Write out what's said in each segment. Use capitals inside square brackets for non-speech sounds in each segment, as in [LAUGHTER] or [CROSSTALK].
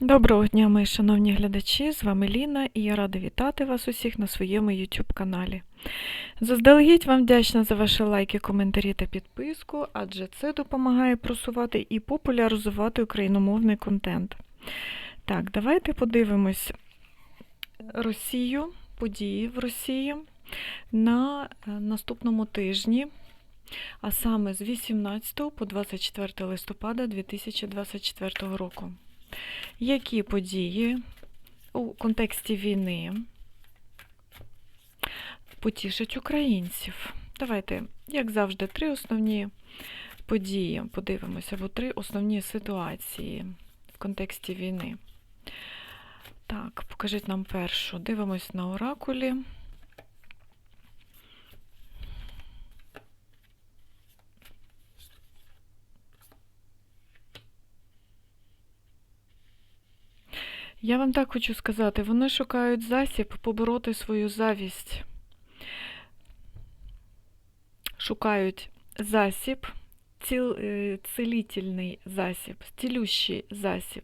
Доброго дня, мої шановні глядачі! З вами Ліна і я рада вітати вас усіх на своєму YouTube каналі. Заздалегідь вам вдячна за ваші лайки, коментарі та підписку, адже це допомагає просувати і популяризувати україномовний контент. Так, давайте подивимось Росію, події в Росії на е, наступному тижні, а саме з 18 по 24 листопада 2024 року. Які події у контексті війни потішать українців? Давайте, як завжди, три основні події подивимося, або три основні ситуації в контексті війни. Так, покажіть нам першу. Дивимось на оракулі. Я вам так хочу сказати, вони шукають засіб побороти свою завість. Шукають засіб, ціл, е, цілительний засіб, цілющий засіб,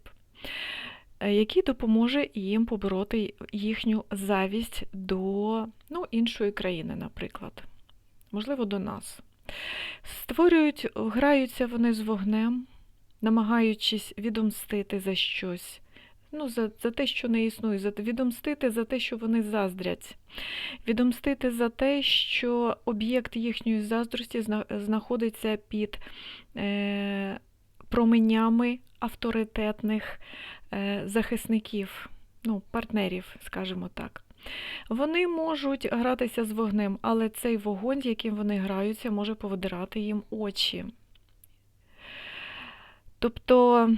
е, який допоможе їм побороти їхню завість до ну, іншої країни, наприклад. Можливо, до нас. Створюють, граються вони з вогнем, намагаючись відомстити за щось ну, за за те, що не існує, за відомстити за те, що вони заздрять, відомстити за те, що об'єкт їхньої заздрості знаходиться під е, променями авторитетних е, захисників, ну, партнерів, скажімо так. Вони можуть гратися з вогнем, але цей вогонь, яким вони граються, може повидирати їм очі. Тобто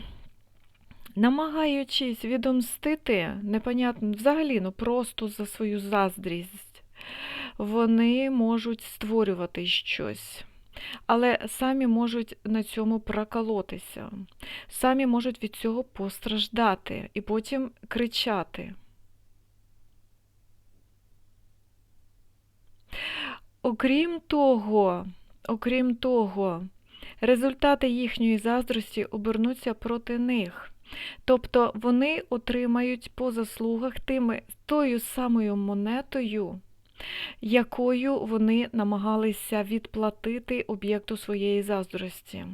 намагаючись відомстити, непонятно, взагалі, ну просто за свою заздрість, вони можуть створювати щось. Але самі можуть на цьому проколотися, самі можуть від цього постраждати і потім кричати. Окрім того, окрім того, результати їхньої заздрості обернуться проти них. Тобто вони отримають по заслугах тими, тою самою монетою, якою вони намагалися відплатити об'єкту своєї заздрості.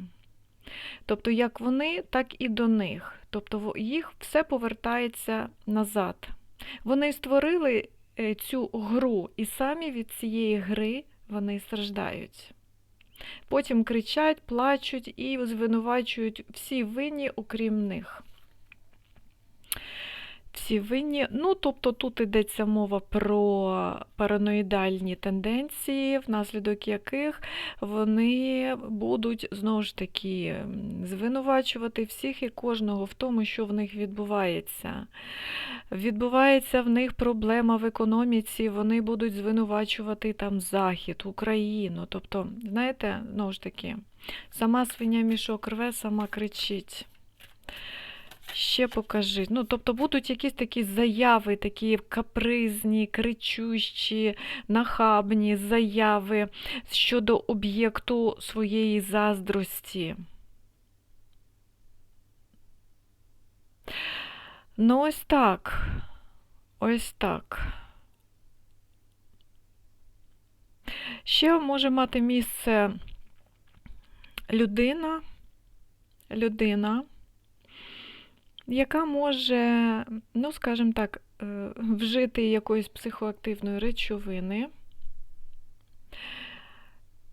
Тобто, як вони, так і до них. Тобто їх все повертається назад. Вони створили е, цю гру, і самі від цієї гри вони страждають. Потім кричать, плачуть і звинувачують всі винні, окрім них всі винні. Ну, тобто тут йдеться мова про параноїдальні тенденції, внаслідок яких вони будуть знову ж таки звинувачувати всіх і кожного в тому, що в них відбувається. Відбувається в них проблема в економіці, вони будуть звинувачувати там Захід, Україну. Тобто, знаєте, знову ж таки, сама свиня мішок рве, сама кричить. Ще покажи. Ну, Тобто будуть якісь такі заяви, такі капризні, кричущі, нахабні заяви щодо об'єкту своєї заздрості. Ну, ось так. Ось так. Ще може мати місце людина, людина яка може, ну, скажімо так, е, вжити якоїсь психоактивної речовини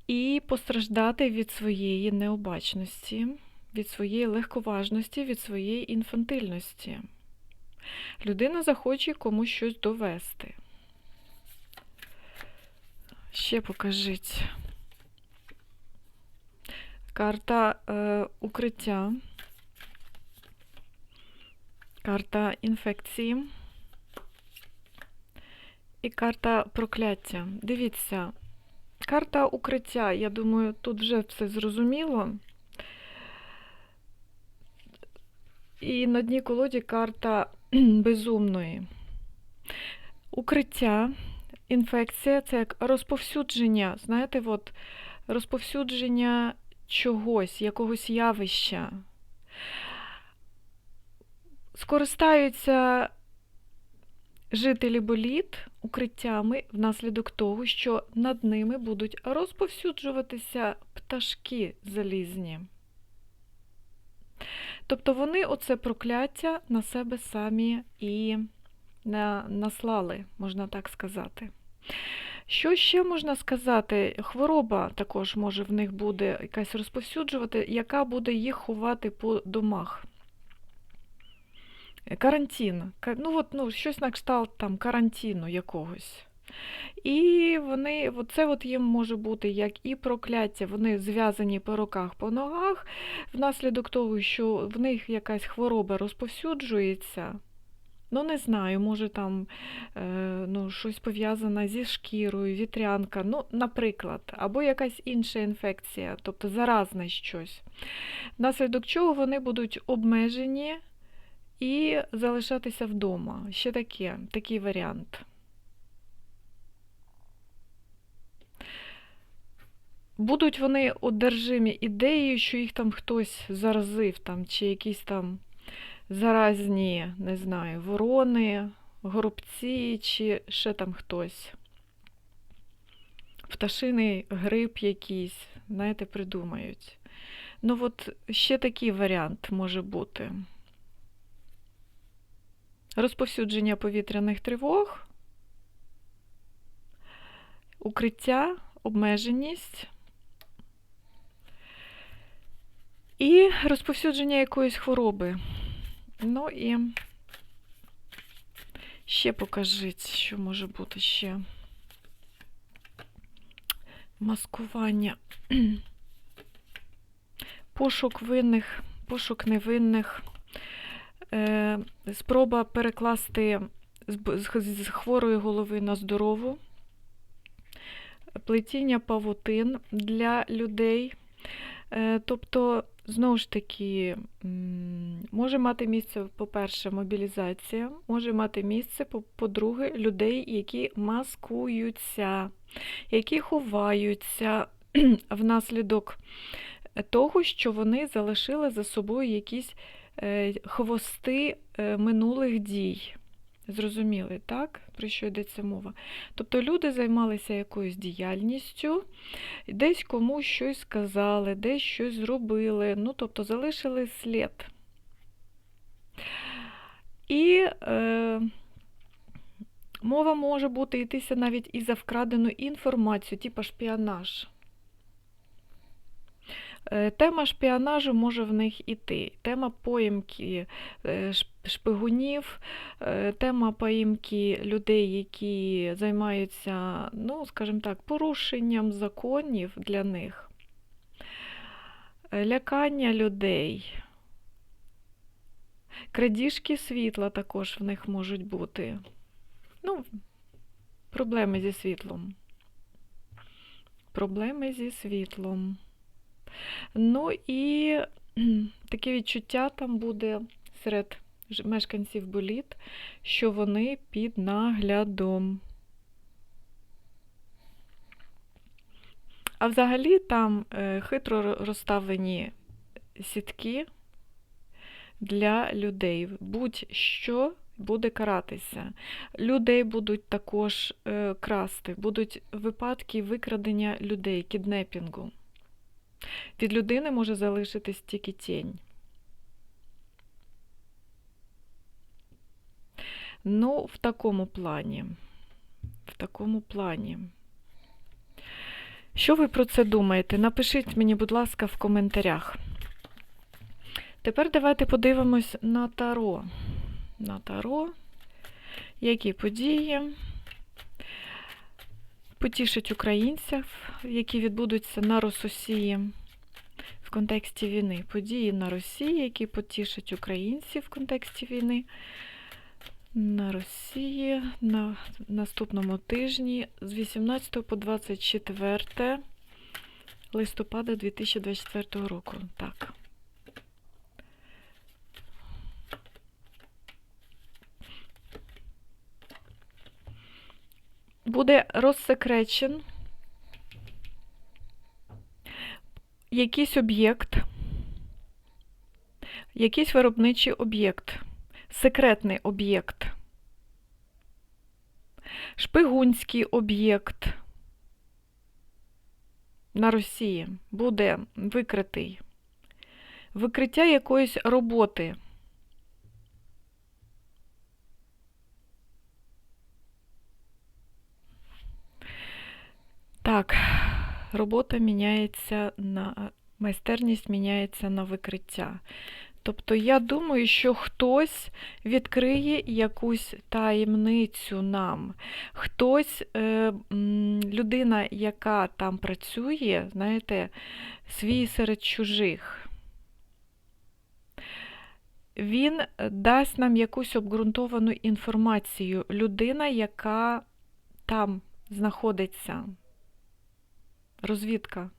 і постраждати від своєї необачності, від своєї легковажності, від своєї інфантильності. Людина захоче комусь щось довести. Ще покажіть. Карта е, укриття. Карта інфекції і карта прокляття. Дивіться, карта укриття, я думаю, тут вже все зрозуміло. І на дні колоді карта [CLEARS THROAT] безумної. Укриття, інфекція це як розповсюдження, знаєте, от розповсюдження чогось, якогось явища скористаються жителі боліт укриттями внаслідок того, що над ними будуть розповсюджуватися пташки залізні. Тобто вони оце прокляття на себе самі і наслали, можна так сказати. Що ще можна сказати? Хвороба також може в них буде якась розповсюджувати, яка буде їх ховати по домах. Карантин. Ну, от, ну, щось на кшталт там карантину якогось. І вони, це от їм може бути як і прокляття, вони зв'язані по руках, по ногах, внаслідок того, що в них якась хвороба розповсюджується. Ну, не знаю, може там е, ну, щось пов'язане зі шкірою, вітрянка, ну, наприклад, або якась інша інфекція, тобто заразне щось. Внаслідок чого вони будуть обмежені і залишатися вдома. Ще таке, такий варіант. Будуть вони одержимі ідеєю, що їх там хтось заразив, там, чи якісь там заразні, не знаю, ворони, горобці, чи ще там хтось. Пташиний гриб якийсь, знаєте, придумають. Ну, от ще такий варіант може бути. Розповсюдження повітряних тривог, укриття, обмеженість і розповсюдження якоїсь хвороби. Ну і ще покажіть, що може бути ще. Маскування. [CLEARS THROAT] Пошук винних, пошук невинних. Е, Спроба перекласти з хворої голови на здорову. Плетіння павутин для людей. Е, Тобто, знову ж таки, може мати місце, по-перше, мобілізація, може мати місце, по- по-друге, людей, які маскуються, які ховаються [CLEARS THROAT] внаслідок того, що вони залишили за собою якісь хвости е, минулих дій. Зрозуміли, так? Про що йдеться мова? Тобто люди займалися якоюсь діяльністю, десь комусь щось сказали, десь щось зробили, ну, тобто залишили слід. І е, мова може бути йтися навіть і за вкрадену інформацію, типу шпіонаж. Е, Тема шпіонажу може в них іти. Тема поїмки е, шпигунів, е, тема поїмки людей, які займаються, ну, скажімо так, порушенням законів для них, лякання людей. Крадіжки світла також в них можуть бути. Ну, проблеми зі світлом. Проблеми зі світлом. Ну і [CLEARS THROAT] таке відчуття там буде серед мешканців боліт, що вони під наглядом. А взагалі там е, хитро ро- розставлені сітки для людей. Будь-що буде каратися. Людей будуть також е, красти, будуть випадки викрадення людей, кіднепінгу. Від людини може залишитись тільки тінь. Ну, в такому плані. В такому плані. Що ви про це думаєте? Напишіть мені, будь ласка, в коментарях. Тепер давайте подивимось на Таро. На Таро. Які події потішать українців, які відбудуться на Рососії в контексті війни. Події на Росії, які потішать українців в контексті війни. На Росії на наступному тижні з 18 по 24 листопада 2024 року. Так. Буде розсекречен якийсь об'єкт, якийсь виробничий об'єкт. секретний об'єкт, шпигунський об'єкт на Росії буде викритий. Викриття якоїсь роботи. Так, робота міняється на майстерність міняється на викриття. Тобто, я думаю, що хтось відкриє якусь таємницю нам. Хтось, е, людина, яка там працює, знаєте, свій серед чужих. Він дасть нам якусь обґрунтовану інформацію. Людина, яка там знаходиться. Розвідка.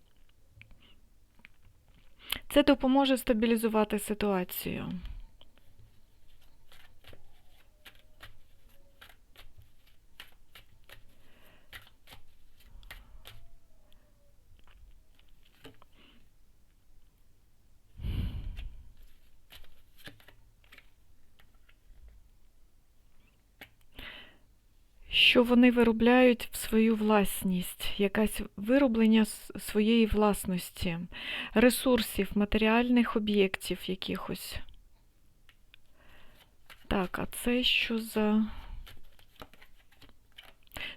Це допоможе стабілізувати ситуацію. Що вони виробляють в свою власність, якесь вироблення своєї власності, ресурсів, матеріальних об'єктів якихось. Так, а це що за.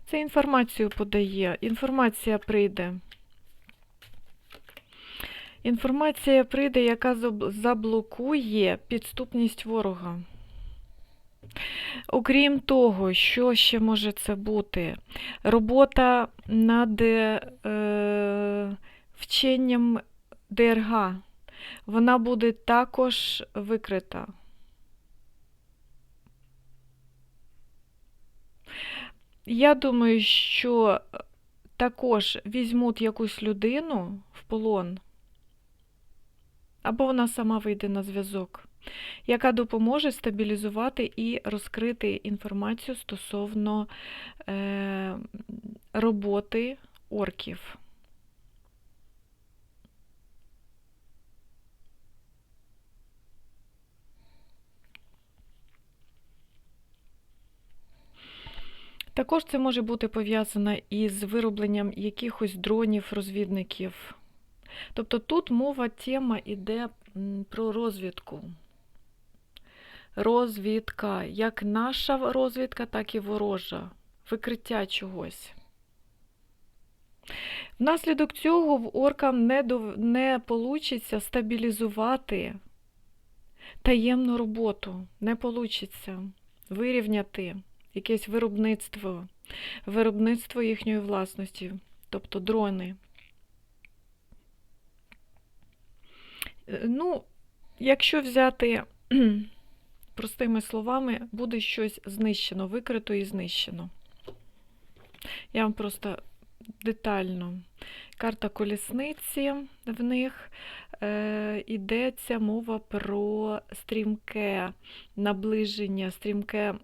Це інформацію подає. Інформація прийде. Інформація прийде, яка заблокує підступність ворога. Окрім того, що ще може це бути? Робота над е, вченням ДРГ. Вона буде також викрита. Я думаю, що також візьмуть якусь людину в полон, або вона сама вийде на зв'язок яка допоможе стабілізувати і розкрити інформацію стосовно е, роботи орків. Також це може бути пов'язано із виробленням якихось дронів-розвідників. Тобто тут мова тема йде про розвідку розвідка, як наша розвідка, так і ворожа, викриття чогось. Внаслідок цього оркам не дов... не получиться стабілізувати таємну роботу, не получиться вирівняти якесь виробництво, виробництво їхньої власності, тобто дрони. Е, ну, якщо взяти Простими словами, буде щось знищено, викрито і знищено. Я вам просто детально. Карта колісниці в них е, йдеться мова про стрімке наближення, стрімке,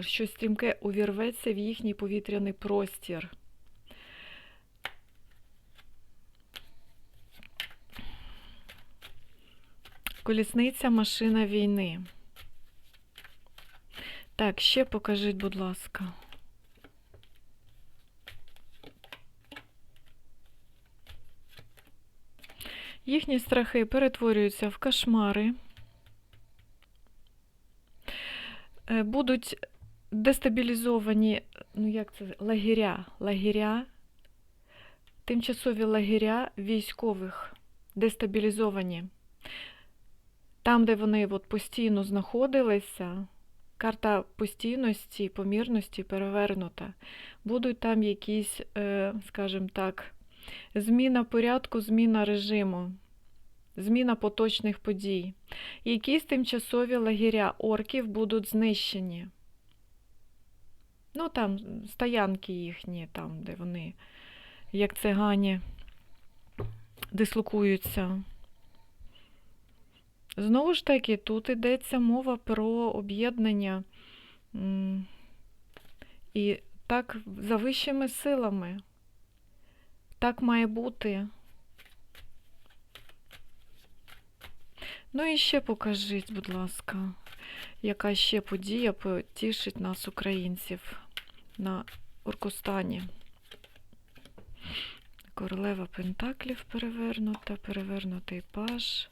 що стрімке увірветься в їхній повітряний простір. Колісниця машина війни. Так, ще покажіть, будь ласка. Їхні страхи перетворюються в кошмари, е, будуть дестабілізовані, ну як це, лагеря, лагеря, тимчасові лагеря військових дестабілізовані. Там, де вони от постійно знаходилися, карта постійності, помірності перевернута. Будуть там якісь, е, скажімо так, зміна порядку, зміна режиму, зміна поточних подій. Якісь тимчасові лагеря орків будуть знищені. Ну, там стоянки їхні, там, де вони, як цигані, дислокуються. Знову ж таки, тут йдеться мова про об'єднання і так за вищими силами. Так має бути. Ну і ще покажіть, будь ласка, яка ще подія потішить нас, українців, на Оркустані. Королева Пентаклів перевернута, перевернутий паж.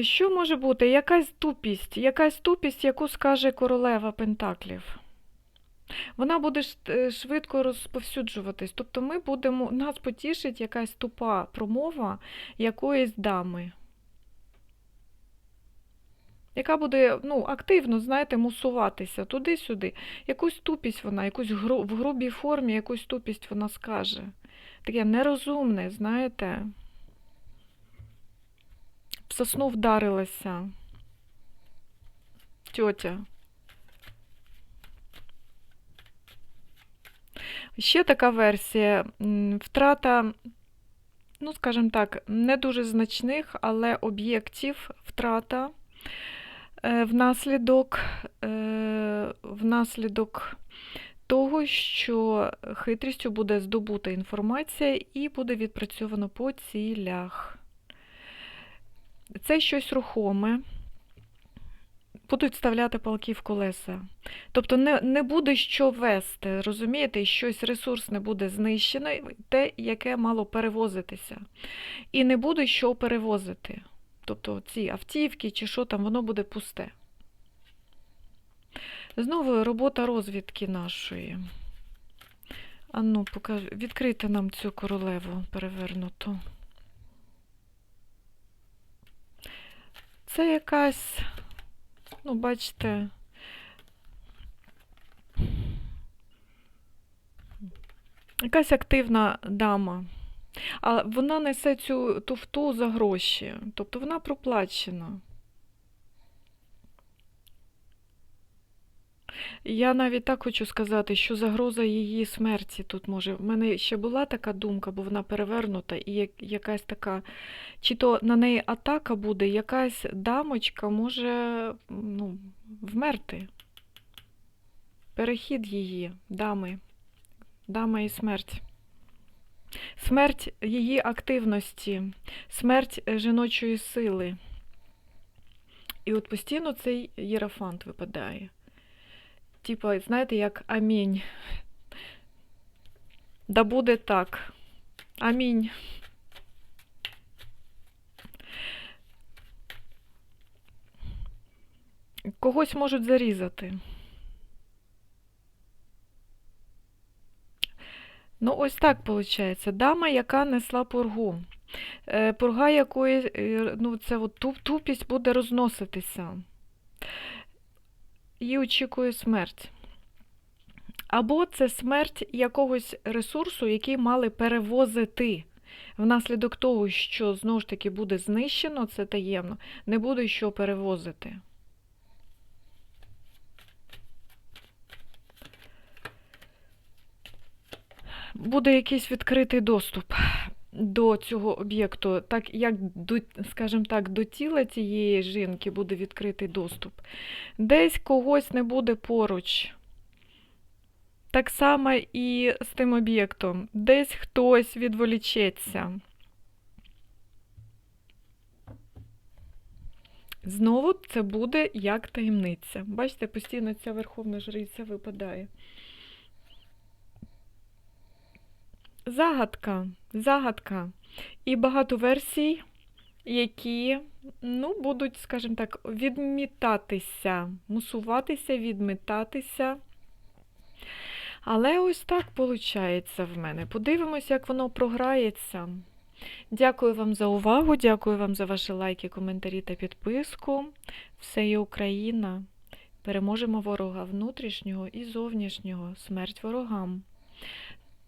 Що може бути? Якась тупість, якась тупість, яку скаже королева Пентаклів. Вона буде е, швидко розповсюджуватись. Тобто ми будемо, нас потішить якась тупа промова якоїсь дами, яка буде ну, активно, знаєте, мусуватися туди-сюди. Якусь тупість вона, якусь гру, в грубій формі якусь тупість вона скаже. Таке нерозумне, знаєте. В сосну вдарилася. Тьотя. Ще така версія. Втрата, ну, скажімо так, не дуже значних, але об'єктів втрата е, внаслідок, е, внаслідок того, що хитрістю буде здобута інформація і буде відпрацьовано по цілях. Це щось рухоме. Будуть вставляти палки в колеса. Тобто не, не буде що вести, розумієте, щось ресурсне буде знищено, те, яке мало перевозитися. І не буде що перевозити. Тобто ці автівки чи що там, воно буде пусте. Знову робота розвідки нашої. А ну, покаж... відкрийте нам цю королеву перевернуту. Це якась, ну, бачите, якась активна дама. А вона несе цю туфту за гроші, тобто вона проплачена. Я навіть так хочу сказати, що загроза її смерті тут може. В мене ще була така думка, бо вона перевернута, і якась така, чи то на неї атака буде, якась дамочка може ну, вмерти. Перехід її, дами, дама і смерть. Смерть її активності, смерть е, жіночої сили. І от постійно цей єрафант випадає. Типа, знаєте, як амінь. Да буде так. Амінь. Когось можуть зарізати. Ну, ось так виходить. Дама, яка несла пургу. Е, Пурга якої, е, ну, це от туп- тупість буде розноситися. Її очікує смерть. Або це смерть якогось ресурсу, який мали перевозити. Внаслідок того, що знову ж таки буде знищено, це таємно, не буде що перевозити. Буде якийсь відкритий доступ до цього об'єкту, так як до, скажімо так, до тіла цієї жінки буде відкритий доступ. Десь когось не буде поруч. Так само і з тим об'єктом. Десь хтось відволічеться. Знову це буде як таємниця. Бачите, постійно ця верховна жриця випадає. Загадка, загадка. І багато версій, які ну, будуть, скажімо так, відмітатися, мусуватися, відмітатися. Але ось так виходить в мене. Подивимось, як воно програється. Дякую вам за увагу, дякую вам за ваші лайки, коментарі та підписку. Все є Україна. Переможемо ворога внутрішнього і зовнішнього. Смерть ворогам.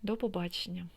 До побачення.